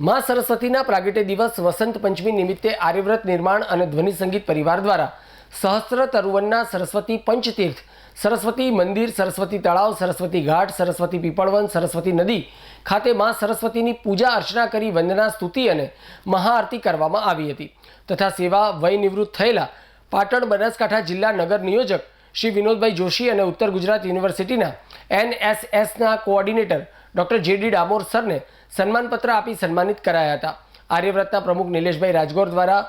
મા સરસ્વતીના પ્રાગટ્ય દિવસ વસંત પંચમી નિમિત્તે આર્યવ્રત નિર્માણ અને ધ્વનિ સંગીત પરિવાર દ્વારા સહસ્ત્ર તરુવનના સરસ્વતી પંચતીર્થ, સરસ્વતી મંદિર, સરસ્વતી તળાવ, સરસ્વતી ઘાટ, સરસ્વતી પીપળવન, સરસ્વતી નદી ખાતે મા સરસ્વતીની પૂજા અર્ચના કરી વંદના, સ્તુતિ અને મહાઆરતી કરવામાં આવી હતી. તથા સેવા વય નિવૃત્ત થયેલા પાટણ, બનાસકાંઠા જિલ્લા નગર નિયોજક શ્રી વિનોદભાઈ જોશી અને ઉત્તર ગુજરાત યુનિવર્સિટીના એનએસએસના કોઓર્ડિનેટર ડૉક્ટર જેડી ડામોર સરને સન્માનપત્ર આપી સન્માનિત કરાયા હતા. આર્યવ્રતના પ્રમુખ નિલેશભાઈ રાજગોર દ્વારા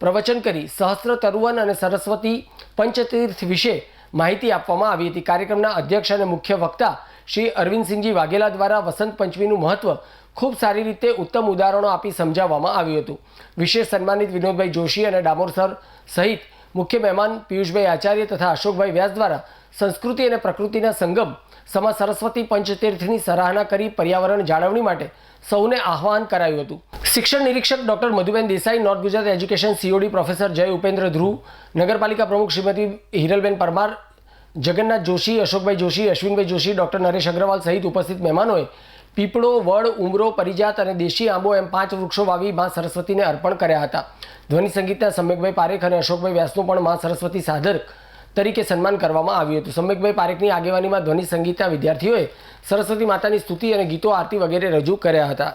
પ્રવચન કરી સહસ્ત્ર તરુવન અને સરસ્વતી પંચતીર્થ વિશે માહિતી આપવામાં આવી હતી. કાર્યક્રમના અધ્યક્ષ અને મુખ્ય વક્તા શ્રી અરવિંદસિંહજી વાઘેલા દ્વારા વસંત પંચમીનું મહત્વ ખૂબ સારી રીતે ઉત્તમ ઉદાહરણો આપી સમજાવવામાં આવ્યું હતું. વિશેષ સન્માનિત વિનોદભાઈ જોશી અને ડામોર સર સહિત મુખ્ય મહેમાન પિયુષભાઈ આચાર્ય તથા અશોકભાઈ વ્યાસ દ્વારા સંસ્કૃતિ અને પ્રકૃતિના સંગમ સમા સરસ્વતી પંચતીર્થની સરાહના કરી પર્યાવરણ જાળવણી માટે સૌને આહવાન કરાયું હતું. શિક્ષણ નિરીક્ષક doctor Madhuben Desai, north Gujarat education COD professor Jay Upendra Dhruv, નગરપાલિકા પ્રમુખ શ્રીમતી હિરલબેન પરમાર, જગન્નાથ જોશી, અશોકભાઈ જોશી, અશ્વિનભાઈ જોશી, ડોક્ટર નરેશ અગ્રવાલ સહિત ઉપસ્થિત મહેમાનોએ પીપળો, વડ, ઉમરો, પરિજાત અને દેશી આંબો એમ પાંચ વૃક્ષો વાવી મા સરસ્વતીને અર્પણ કર્યા હતા. ધ્વનિ સંગીતના સમ્યકભાઈ પારેખ અને અશોકભાઈ વ્યાસનું પણ મા સરસ્વતી સાધક તરીકે સન્માન કરવામાં આવ્યું હતું. સમ્યકભાઈ પારેખની આગેવાનીમાં ધ્વનિ સંગીતના વિદ્યાર્થીઓએ સરસ્વતી માતાની સ્તુતિ અને ગીતો, આરતી વગેરે રજૂ કર્યા હતા.